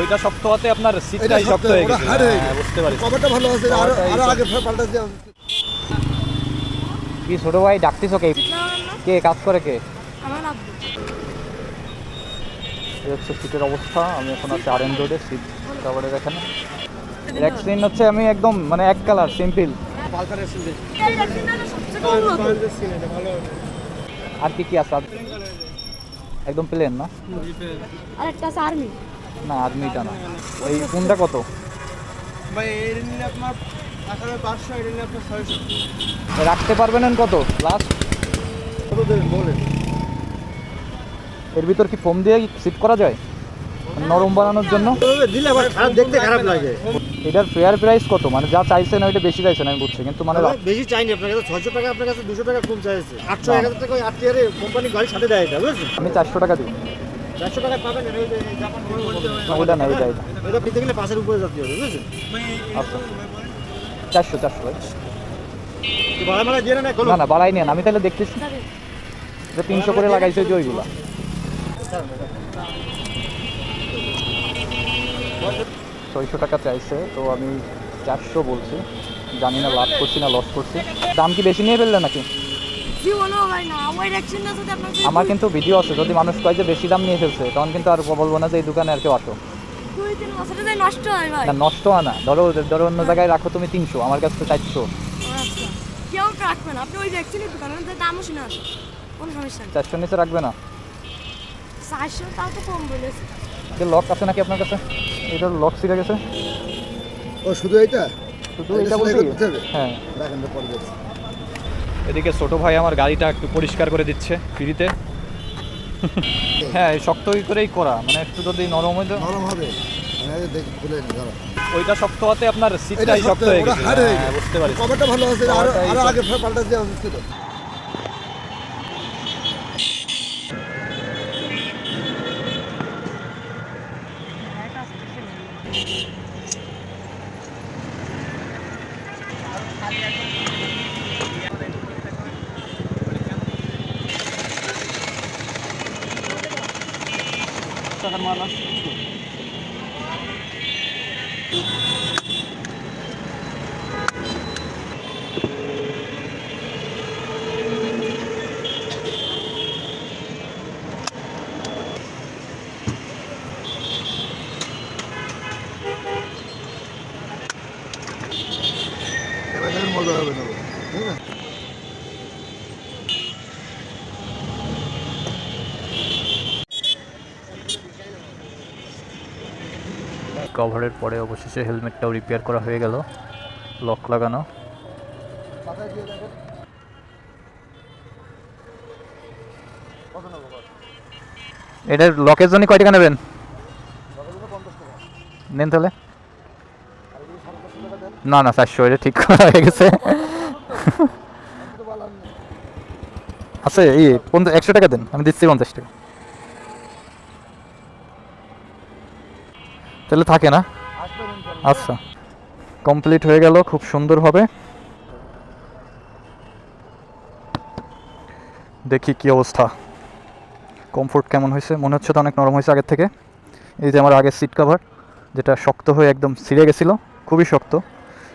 ওইটা শক্ত হতে আপনার এটা সিটটাই শক্ত হয়ে গেছে। হ্যাঁ, বুঝতে পারছি। কভারটা ভালো আছে আরও আরও সব- আগে পাল্টা দেওয়া কি ছোট ভাই ডাকতিস কে কে কাজ করে কে? আমার আব্বু। এই হচ্ছে সিটের অবস্থা আমি এখন আছি আর এন রোডে সিট কাভারের এখানে। অ্যাক্সিডেন্ট হচ্ছে আমি একদম মানে এক কালার সিম্পল আর কি কি আছে? একদম প্লেন না? আর একটা আছে আর্মি না আর্মিটা না এই কোনটা কত? ভাই এর নিলে আপনার আঠারো পাঁচশো এর নিলে আপনার ছয়শো। রাখতে পারবেন কত? লাস্ট কত দেবেন বলেন। এর ভিতর কি ফোম দিয়ে সিট করা যায়? নরম বানানোর জন্য? দিলে আবার খারাপ দেখতে খারাপ লাগে। এটার ফেয়ার প্রাইস কত? মানে যা চাইছেন ওইটা বেশি চাইছেন আমি বুঝছি। কিন্তু মানে বেশি চাইনি আপনার কাছে ছয়শো টাকা আপনার কাছে দুশো টাকা কম চাইছে। আটশো। এক হাজার টাকা ওই আত্মীয়ারে কোম্পানি গাড়ির সাথে দেয় এটা বুঝেছেন? আমি চারশো টাকা দিই। চারশো টাকা পাবেন এটা ওই যে জাপান না, ওইটা ওইটা এটা এটা পেতে গেলে পাশের উপরে যাতে হবে বুঝেছেন? আচ্ছা। চারশো চারশো। না না না বাড়াই নেন আমি তাহলে দেখতেছি। যে তিনশো করে লাগাইছে যে ওইগুলা। ছয়শো টাকা চাইছে তো আমি চারশো বলছি। জানি না লাভ করছি না লস করছি। দাম কি বেশি নিয়ে ফেললে নাকি? আমার কিন্তু ভিডিও আছে। যদি মানুষ কয় যে বেশি দাম নিয়ে ফেলছে তখন কিন্তু আর বলব না যে এই দোকানে আর কেউ আসো। দুই তিন বছরে যাই নষ্ট হয় না ধরো ধরো অন্য জায়গায় রাখো তুমি তিনশো আমার কাছে চারশো। আচ্ছা। কেউ রাখবে না। আপনি ওই ভ্যাকসিনের দোকানে দামও শুনে আসে কোনো সমস্যা চারশো নিচে রাখবে না? চারশো তাও তো কম বলেছে। যে লক আছে নাকি আপনার কাছে? এটার লক ছিঁড়ে গেছে? ও শুধু এইটা? শুধু এটা এটা হবে? হ্যাঁ। রাখেন তো পরে। এদিকে ছোট ভাই আমার গাড়িটা একটু পরিষ্কার করে দিচ্ছে ফ্রিতে। হ্যাঁ এই শক্ত করেই করা মানে একটু যদি নরম হয়ে নরম হবে। দাঁড়া ওইটা শক্ত হতে আপনার সিটটাই শক্ত হয়ে গেছে। হ্যাঁ, বুঝতে পারছি। কভারটা ভালো আছে আরও আগে পাল্টা দেওয়া উচিত ছিল। এবার দেখেন মজা হবে না। কভারের পরে অবশেষে হেলমেটটাও রিপেয়ার করা হয়ে গেল। লক লাগানো। এটার লকের জন্য কয় টাকা নেবেন? নেন তাহলে। না না, চারশো, এটা ঠিক করা হয়ে গেছে। আছে এই পঞ্চাশ, একশো টাকা দেন, আমি দিচ্ছি পঞ্চাশ টাকা। তাহলে থাকে না? আচ্ছা। কমপ্লিট হয়ে গেল, খুব সুন্দরভাবে দেখি কি অবস্থা। কমফোর্ট কেমন হয়েছে? মনে হচ্ছে তো অনেক নরম হয়েছে আগের থেকে। এই যে আমার আগের সিট কভার যেটা শক্ত হয়ে একদম ছিঁড়ে গেছিল, খুবই শক্ত।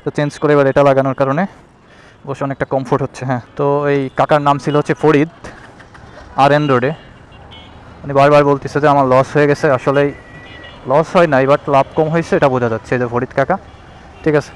তো চেঞ্জ করে এবার এটা লাগানোর কারণে বসে অনেকটা কমফোর্ট হচ্ছে হ্যাঁ। তো এই কাকার নাম ছিল হচ্ছে ফরিদ, আর এন রোডে। উনি বারবার বলতেছে যে আমার লস হয়ে গেছে, আসলেই লস হয় নাই বাট লাভ কম হয়েছে, এটা বোঝা যাচ্ছে যে ফরিদ কাকা। ঠিক আছে।